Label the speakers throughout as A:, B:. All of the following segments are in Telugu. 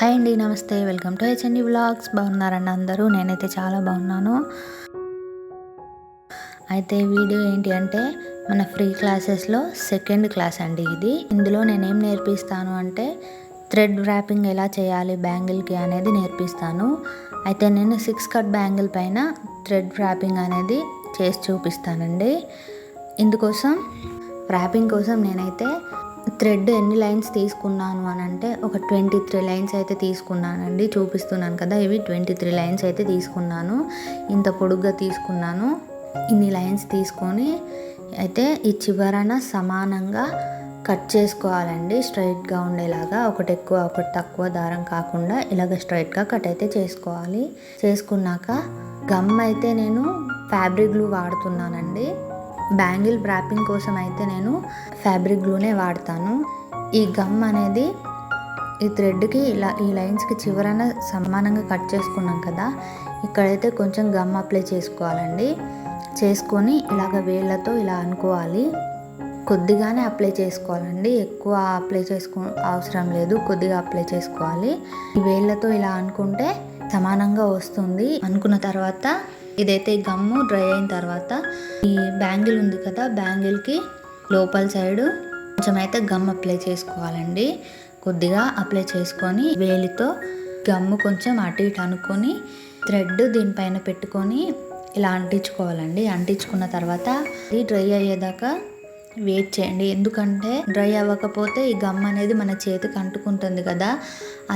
A: హాయ్ అండి నమస్తే. వెల్కమ్ టు హెచ్ఎండి వ్లాగ్స్ బాగున్నారండి అందరూ? నేనైతే చాలా బాగున్నాను. అయితే వీడియో ఏంటి అంటే మన ఫ్రీ క్లాసెస్లో సెకండ్ క్లాస్ అండి ఇది. ఇందులో నేనేం నేర్పిస్తాను అంటే థ్రెడ్ ర్యాపింగ్ ఎలా చేయాలి బ్యాంగిల్కి అనేది నేర్పిస్తాను. అయితే నేను సిక్స్ కట్ బ్యాంగిల్ పైన థ్రెడ్ ర్యాపింగ్ అనేది చేసి చూపిస్తానండి. ఇందుకోసం ర్యాపింగ్ కోసం నేనైతే థ్రెడ్ ఎన్ని లైన్స్ తీసుకున్నాను అని అంటే ఒక ట్వంటీ త్రీ లైన్స్ అయితే తీసుకున్నానండి. చూపిస్తున్నాను కదా ఇవి ట్వంటీ త్రీ లైన్స్ అయితే తీసుకున్నాను. ఇంత పొడుగ్గా తీసుకున్నాను. ఇన్ని లైన్స్ తీసుకొని అయితే ఈ చివరన సమానంగా కట్ చేసుకోవాలండి. స్ట్రైట్గా ఉండేలాగా ఒకటి ఎక్కువ ఒకటి తక్కువ దారం కాకుండా ఇలాగ స్ట్రైట్గా కట్ అయితే చేసుకోవాలి. చేసుకున్నాక గమ్ అయితే నేను ఫ్యాబ్రిక్ గ్లూ వాడుతున్నానండి. బ్యాంగిల్ ర్యాపింగ్ కోసం అయితే నేను ఫ్యాబ్రిక్ గ్లూనే వాడతాను. ఈ గమ్ అనేది ఈ థ్రెడ్కి ఇలా ఈ లైన్స్కి చివరన సమానంగా కట్ చేసుకున్నాం కదా ఇక్కడైతే కొంచెం గమ్ అప్లై చేసుకోవాలండి. చేసుకొని ఇలాగ వేళ్ళతో ఇలా అనుకోవాలి. కొద్దిగానే అప్లై చేసుకోవాలండి. ఎక్కువ అప్లై చేసుకో అవసరం లేదు. కొద్దిగా అప్లై చేసుకోవాలి. ఈ వేళ్ళతో ఇలా అనుకుంటే సమానంగా వస్తుంది. అనుకున్న తర్వాత ఇదైతే గమ్ము డ్రై అయిన తర్వాత ఈ బ్యాంగిల్ ఉంది కదా బ్యాంగిల్కి లోపల సైడు కొంచెం అయితే గమ్ అప్లై చేసుకోవాలండి. కొద్దిగా అప్లై చేసుకొని వేలితో గమ్ము కొంచెం అటు ఇటు అనుకొని థ్రెడ్ దీనిపైన పెట్టుకొని ఇలా అంటించుకోవాలండి. అంటించుకున్న తర్వాత ఇది డ్రై అయ్యేదాకా వెయిట్ చేయండి. ఎందుకంటే డ్రై అవ్వకపోతే ఈ గమ్ అనేది మన చేతికి అంటుకుంటుంది కదా.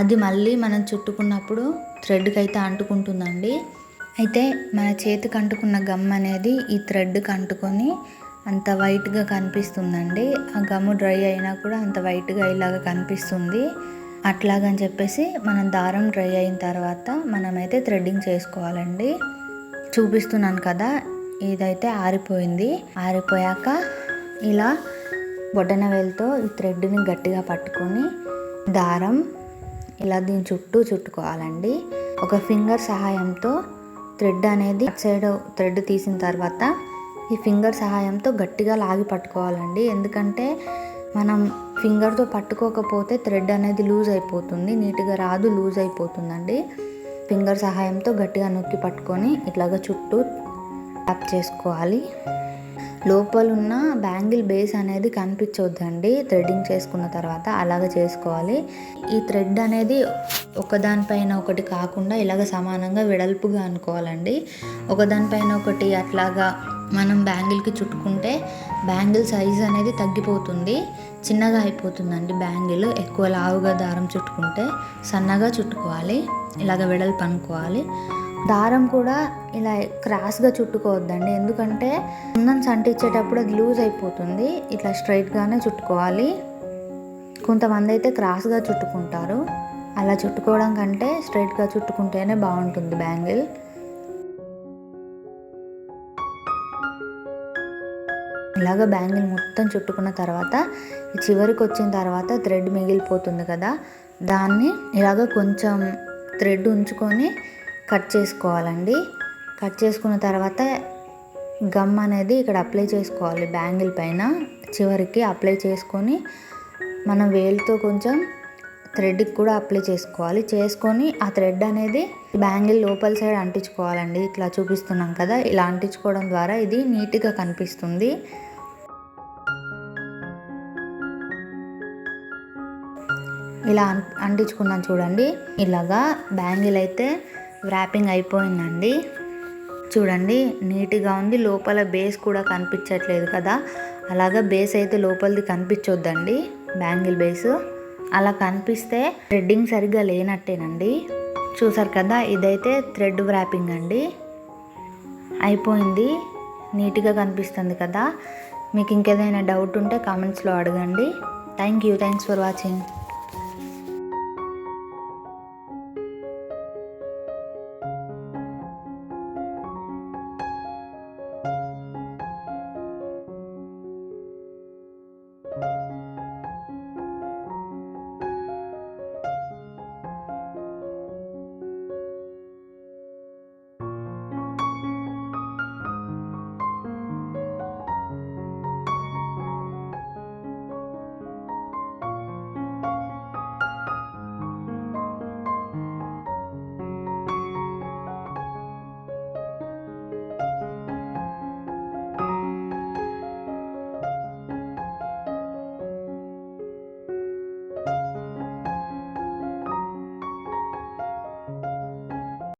A: అది మళ్ళీ మనం చుట్టుకున్నప్పుడు థ్రెడ్కి అయితే అంటుకుంటుందండి. అయితే మన చేతికి అంటుకున్న గమ్ అనేది ఈ థ్రెడ్కి అంటుకొని అంత వైట్గా కనిపిస్తుందండి. ఆ గమ్ము డ్రై అయినా కూడా అంత వైట్గా ఇలాగ కనిపిస్తుంది. అట్లాగని చెప్పేసి మనం దారం డ్రై అయిన తర్వాత మనమైతే థ్రెడ్డింగ్ చేసుకోవాలండి. చూపిస్తున్నాను కదా ఇదైతే ఆరిపోయింది. ఆరిపోయాక ఇలా బొడ్డన వేలతో ఈ థ్రెడ్ని గట్టిగా పట్టుకొని దారం ఇలా దీని చుట్టూ చుట్టుకోవాలండి. ఒక ఫింగర్ సహాయంతో థ్రెడ్ అనేది సైడ్ థ్రెడ్ తీసిన తర్వాత ఈ ఫింగర్ సహాయంతో గట్టిగా లాగి పట్టుకోవాలండి. ఎందుకంటే మనం ఫింగర్తో పట్టుకోకపోతే థ్రెడ్ అనేది లూజ్ అయిపోతుంది నీట్గా రాదు లూజ్ అయిపోతుందండి. ఫింగర్ సహాయంతో గట్టిగా నొక్కి పట్టుకొని ఇట్లాగా చుట్టూ ట్యాప్ చేసుకోవాలి. లోపల ఉన్న బ్యాంగిల్ బేస్ అనేది కనిపించవద్దండి థ్రెడ్డింగ్ చేసుకున్న తర్వాత అలాగ చేసుకోవాలి. ఈ థ్రెడ్ అనేది ఒకదానిపైన ఒకటి కాకుండా ఇలాగ సమానంగా వెడల్పుగా అనుకోవాలండి. ఒకదానిపైన ఒకటి అట్లాగా మనం బ్యాంగిల్కి చుట్టుకుంటే బ్యాంగిల్ సైజ్ అనేది తగ్గిపోతుంది. చిన్నగా అయిపోతుందండి బ్యాంగిల్. ఎక్కువ లావుగా దారం చుట్టుకుంటే సన్నగా చుట్టుకోవాలి. ఇలాగ వెడల్పు అనుకోవాలి. దారం కూడా ఇలా క్రాస్గా చుట్టుకోవద్దండి. ఎందుకంటే ఉందని సంటిచ్చేటప్పుడు అది లూజ్ అయిపోతుంది. ఇట్లా స్ట్రైట్గానే చుట్టుకోవాలి. కొంతమంది అయితే క్రాస్గా చుట్టుకుంటారు. అలా చుట్టుకోవడం కంటే స్ట్రైట్గా చుట్టుకుంటేనే బాగుంటుంది బ్యాంగిల్. ఇలాగ బ్యాంగిల్ మొత్తం చుట్టుకున్న తర్వాత చివరికి వచ్చిన తర్వాత థ్రెడ్ మిగిలిపోతుంది కదా. దాన్ని ఇలాగ కొంచెం థ్రెడ్ ఉంచుకొని కట్ చేసుకోవాలండి. కట్ చేసుకున్న తర్వాత గమ్ అనేది ఇక్కడ అప్లై చేసుకోవాలి బ్యాంగిల్ పైన. చివరికి అప్లై చేసుకొని మనం వేలుతో కొంచెం థ్రెడ్కి కూడా అప్లై చేసుకోవాలి. చేసుకొని ఆ థ్రెడ్ అనేది బ్యాంగిల్ లోపల సైడ్ అంటించుకోవాలండి. ఇట్లా చూపిస్తున్నాం కదా ఇలా అంటించుకోవడం ద్వారా ఇది నీట్గా కనిపిస్తుంది. ఇలా అంటించుకున్నాం చూడండి. ఇలాగా బ్యాంగిల్ అయితే ర్యాపింగ్ అయిపోయిందండి. చూడండి నీట్గా ఉంది. లోపల బేస్ కూడా కనిపించట్లేదు కదా. అలాగా బేస్ అయితే లోపలిది కనిపించొద్దండి. బ్యాంగిల్ బేస్ అలా కనిపిస్తే థ్రెడ్డింగ్ సరిగ్గా లేనట్టేనండి. చూసారు కదా ఇదైతే థ్రెడ్ వ్రాపింగ్ అండి. అయిపోయింది. నీట్గా కనిపిస్తుంది కదా. మీకు ఇంకేదైనా డౌట్ ఉంటే కామెంట్స్లో అడగండి. Thank you thanks for watching